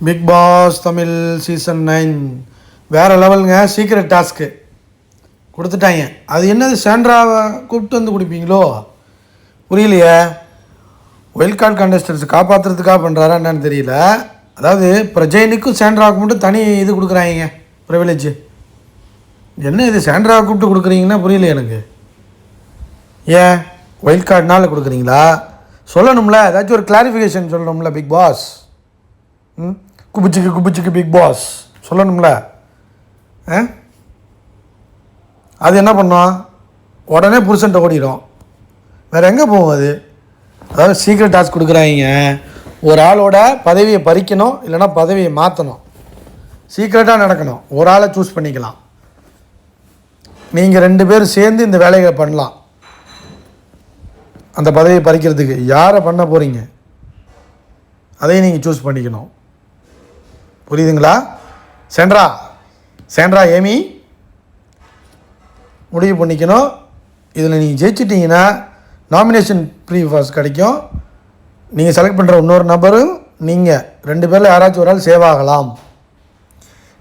Bigg Boss Tamil season nine வேறு லெவலுங்க secret task கொடுத்துட்டாங்க. அது என்னது சாண்ட்ராவை கூப்பிட்டு வந்து கொடுப்பீங்களோ? புரியலையே. ஒயில்ட் கார்டு கண்டஸ்டன்ஸ் காப்பாற்றுறதுக்காக பண்ணுறாரா என்னன்னு தெரியல. அதாவது பிரஜைனுக்கும் சாண்ட்ராவுக்கு மட்டும் தனி இது கொடுக்குறாங்க ப்ரிவிலேஜ் என்ன இது சாண்ட்ராவை கூப்பிட்டு கொடுக்குறீங்கன்னா புரியல எனக்கு. ஏன்? ஒயில்ட் கார்டுனால் கொடுக்குறீங்களா? சொல்லணும்ல ஏதாச்சும் ஒரு கிளாரிஃபிகேஷன் சொல்லணும்ல பிக் பாஸ் ம்? குபிச்சுக்கு குபிச்சுக்கு பிக் பாஸ் சொல்லணும்ல. ஆ? அது என்ன பண்ணும்? உடனே புருஷன்ட்ட ஓடிடும். வேறு எங்கே போகும் அது? அதாவது சீக்ரெட் டாஸ்க் கொடுக்குறாங்க. ஒரு ஆளோட பதவியை பறிக்கணும் இல்லைன்னா பதவியை மாற்றணும் சீக்ரெட்டாக நடக்கணும். ஒரு ஆளை சூஸ் பண்ணிக்கலாம். நீங்கள் ரெண்டு பேரும் சேர்ந்து இந்த வேலைகளை பண்ணலாம். அந்த பதவியை பறிக்கிறதுக்கு யாரை பண்ண போகிறீங்க அதையும் நீங்கள் சூஸ் பண்ணிக்கணும். புரியுதுங்களா? சென்ட்ரா சென்ட்ரா ஏமி. முடிவு பண்ணிக்கணும். இதில் நீங்கள் ஜெயிச்சிட்டிங்கன்னா நாமினேஷன் ப்ரீ பாஸ் கிடைக்கும். நீங்கள் செலக்ட் பண்ணுற இன்னொரு நபரும் நீங்கள் ரெண்டு பேரில் யாராச்சும் ஒரு ஆள் சேவ் ஆகலாம்.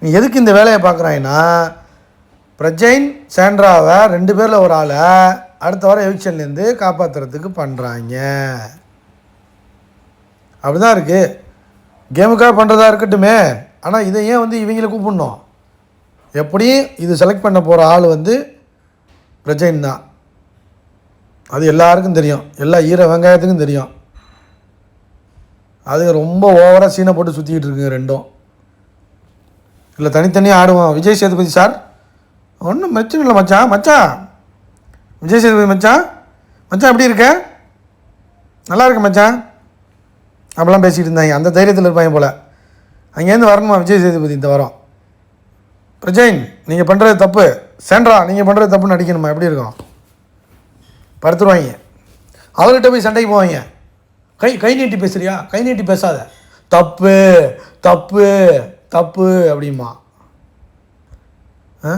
நீ எதுக்கு இந்த வேலையை பார்க்குறாங்கன்னா பிரஜைன் சாண்ட்ராவை ரெண்டு பேரில் ஒரு ஆளை அடுத்த வாரம் எவிக்ஷன்லேருந்து காப்பாற்றுறதுக்கு பண்ணுறாங்க அப்படி தான் இருக்குது கேமுக்காக பண்ணுறதா இருக்கட்டுமே. ஆனால் இதை ஏன் வந்து இவங்களை கூப்பிடணும்? எப்படியும் இது செலக்ட் பண்ண போகிற ஆள் வந்து பிரஜைன் தான். அது எல்லாருக்கும் தெரியும். எல்லா ஈர வெங்காயத்துக்கும் தெரியும். அதுங்க ரொம்ப ஓவராக சீனை போட்டு சுற்றிக்கிட்டு இருக்குங்க ரெண்டும். இல்லை தனித்தனியாக ஆடுவோம். விஜய் சேதுபதி சார்? ஒன்றும் மச்சம் இல்லை மச்சான் மச்சான் விஜய் சேதுபதி மச்சான் மச்சான் எப்படி இருக்க? நல்லா இருக்க மச்சான் அப்படிலாம் பேசிகிட்டு இருந்தாங்க. அந்த தைரியத்தில் இருப்பாங்க போல். அங்கேருந்து வரணுமா? விஜய் சேதுபதி இந்த வாரம். பிரஜைன் நீங்கள் பண்ணுறது தப்பு. சேண்ட்ரா நீங்கள் பண்ணுறது தப்புன்னு நடிக்கணுமா? எப்படி இருக்கும்? படுத்துருவாங்க. அவர்கிட்ட போய் சண்டைக்கு போவாங்க. கை கை நீட்டி பேசுறியா? கை நீட்டி பேசாத. தப்பு தப்பு தப்பு அப்படிமா ஆ?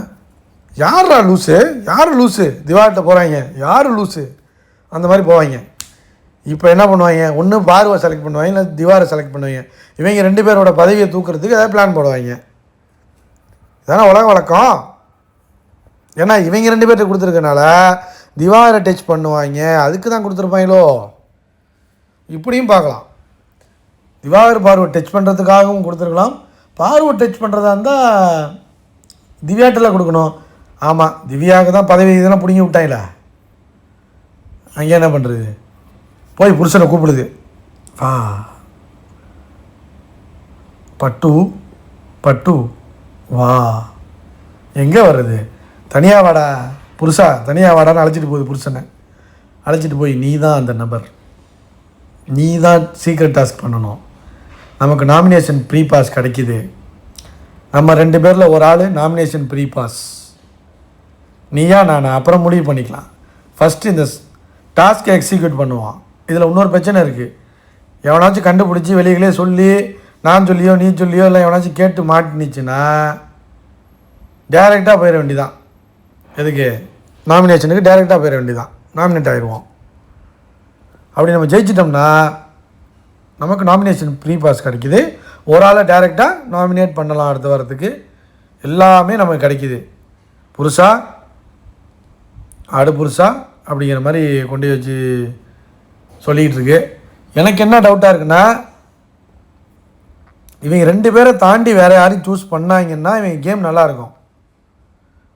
யாரா லூஸு யார் லூஸு திவார்கிட்ட போகிறாங்க யார் லூஸு அந்த மாதிரி போவாங்க. இப்போ என்ன பண்ணுவாங்க? ஒன்று பார்வை செலக்ட் பண்ணுவாங்க இல்லை திவாரை செலக்ட் பண்ணுவாங்க. இவங்க ரெண்டு பேரோட பதவியை தூக்குறதுக்கு ஏதாவது பிளான் போடுவாங்க. இதானே உலக வழக்கம். ஏன்னா இவங்க ரெண்டு பேர்கிட்ட கொடுத்துருக்கனால திவாரை டச் பண்ணுவாங்க. அதுக்கு தான் கொடுத்துருப்பாங்களோ? இப்படியும் பார்க்கலாம். திவாகர் பார்வை டச் பண்ணுறதுக்காகவும் கொடுத்துருக்கலாம். பார்வை டச் பண்ணுறதா இருந்தால் திவ்யாட்டில் கொடுக்கணும். ஆமாம் திவ்யாவுக்கு தான் பதவி இதெல்லாம் பிடிங்கி விட்டாங்களே. அங்கே என்ன பண்ணுறது போய் புருஷனை கூப்பிடுது. வா. பட்டு பட்டு வா. எங்கே வர்றது? தனியாக வாடா புருஷா தனியாக வாடான்னு அழைச்சிட்டு போகுது புருஷனை. அழைச்சிட்டு போய் நீ தான் அந்த நபர். நீ தான் சீக்ரெட் டாஸ்க் பண்ணணும். நமக்கு நாமினேஷன் ப்ரீ பாஸ் கிடைக்கிது. நம்ம ரெண்டு பேரில் ஒரு ஆள் நாமினேஷன் ப்ரீ பாஸ் நீயா நான்? அப்புறம் முடிவு பண்ணிக்கலாம். ஃபஸ்ட்டு இந்த டாஸ்க்கை எக்ஸிக்யூட் பண்ணுவான். இதில் இன்னொரு பிரச்சனை இருக்குது எவனாச்சும் கண்டுபிடிச்சி வெளியிலே சொல்லி நான் சொல்லியோ நீ சொல்லியோ இல்லை எவனாச்சும் கேட்டு மாட்டினுச்சுன்னா டேரெக்டாக போயிட வேண்டிதான். எதுக்கு? நாமினேஷனுக்கு டைரெக்டாக போயிட வேண்டியதான் நாமினேட் ஆகிடுவோம் அப்படி நம்ம ஜெயிச்சிட்டோம்னா நமக்கு நாமினேஷன் ப்ரீ பாஸ் கிடைக்குது. ஒரு ஆளை டேரெக்டாக நாமினேட் பண்ணலாம் அடுத்த வாரத்துக்கு எல்லாமே நமக்கு கிடைக்கிது. புருஷா ஆடு புருஷா அப்படிங்கிற மாதிரி கொண்டு வச்சு சொல்லிக்கிட்டு இருக்கு எனக்கு என்ன டவுட்டாக இருக்குன்னா இவங்க ரெண்டு பேரை தாண்டி வேறு யாரையும் சூஸ் பண்ணாங்கன்னா இவங்க கேம் நல்லாயிருக்கும்.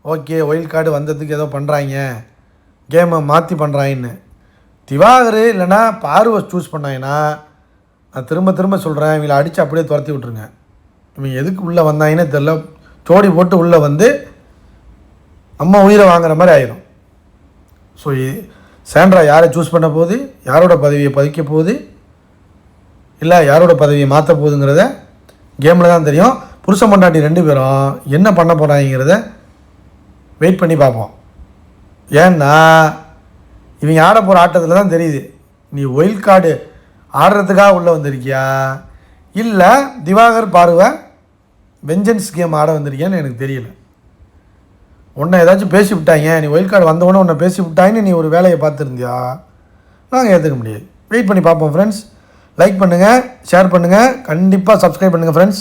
ஓகே ஒயில் கார்டு வந்ததுக்கு ஏதோ பண்ணுறாங்க கேமை மாற்றி பண்ணுறாங்கன்னு திவாகர் இல்லைன்னா பார்வை சூஸ் பண்ணாங்கன்னா நான் திரும்ப திரும்ப சொல்கிறேன் இவங்களை அடித்து அப்படியே துரத்தி விட்ருங்க இவங்க எதுக்கு உள்ளே வந்தாங்கன்னே தெரில ஜோடி போட்டு உள்ளே வந்து நம்ம உயிரை வாங்குற மாதிரி ஆயிரும். ஸோ சாண்ட்ரா யாரை சூஸ் பண்ண போகுது? யாரோட பதவியை பதிக்க போகுது? இல்லை யாரோட பதவியை மாற்ற போகுதுங்கிறத கேமில் தான் தெரியும். புருஷ மண்டாட்டி ரெண்டு பேரும் என்ன பண்ண போகிறாங்கிறத வெயிட் பண்ணி பார்ப்போம். ஏன்னா இவங்க ஆட போகிற ஆட்டத்தில் தான் தெரியுது. நீ ஒயில் கார்டு ஆடுறதுக்காக உள்ளே வந்திருக்கியா? இல்லை திவாகர் பார்வை வெஞ்சன்ஸ் கேம் ஆட வந்திருக்கியான்னு எனக்கு தெரியல. உன்னை ஏதாச்சும் பேசி விட்டாங்க நீ ஒயில் கார்டு வந்தவொடனே உன்னை பேசி விட்டாங்கன்னு நீ ஒரு வேலையை பார்த்துருந்தியா? நாங்கள் ஏற்றுக்க முடியாது. வெயிட் பண்ணி பார்ப்போம் ஃப்ரெண்ட்ஸ் லைக் பண்ணுங்கள் ஷேர் பண்ணுங்கள் கண்டிப்பாக சப்ஸ்கிரைப் பண்ணுங்கள் ஃப்ரெண்ட்ஸ்